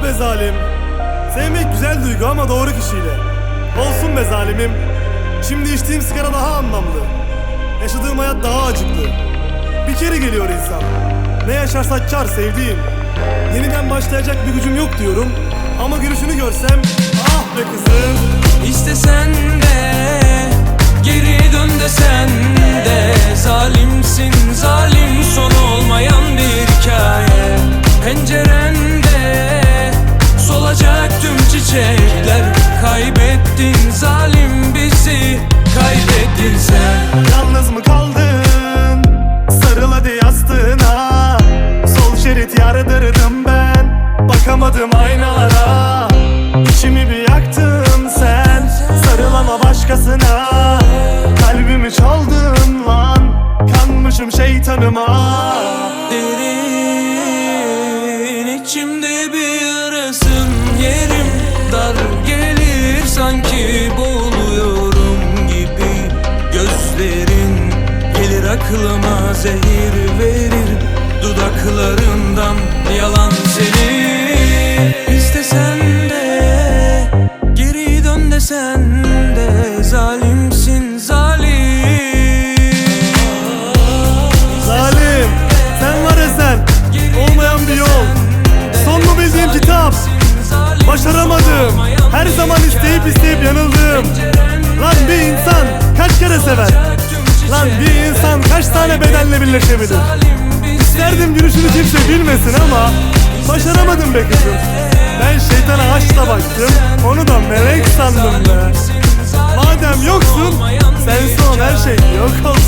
Ah be zalim. Sevmek güzel duygu ama doğru kişiyle. Olsun be zalimim. Şimdi içtiğim sigara daha anlamlı. Yaşadığım hayat daha acıklı. Bir kere geliyor insan. Ne yaşarsa kar sevdiğim. Yeniden başlayacak bir gücüm yok diyorum. Ama gülüşünü görsem ah be kızım. Şeytanıma Derin içimde bir yarasın yerim. Dar gelir sanki boğuluyorum gibi. Gözlerin gelir aklıma zehir verir Her zaman isteyip isteyip yanıldım. Lan bir insan kaç kere sever? Lan bir insan kaç tane bedenle birleşebilir? İsterdim gülüşünü kimse bilmesin ama Başaramadım be kızım. Ben şeytana aşkla baktım Onu da melek sandım be. Madem yoksun Sensin olan her şey yok olsun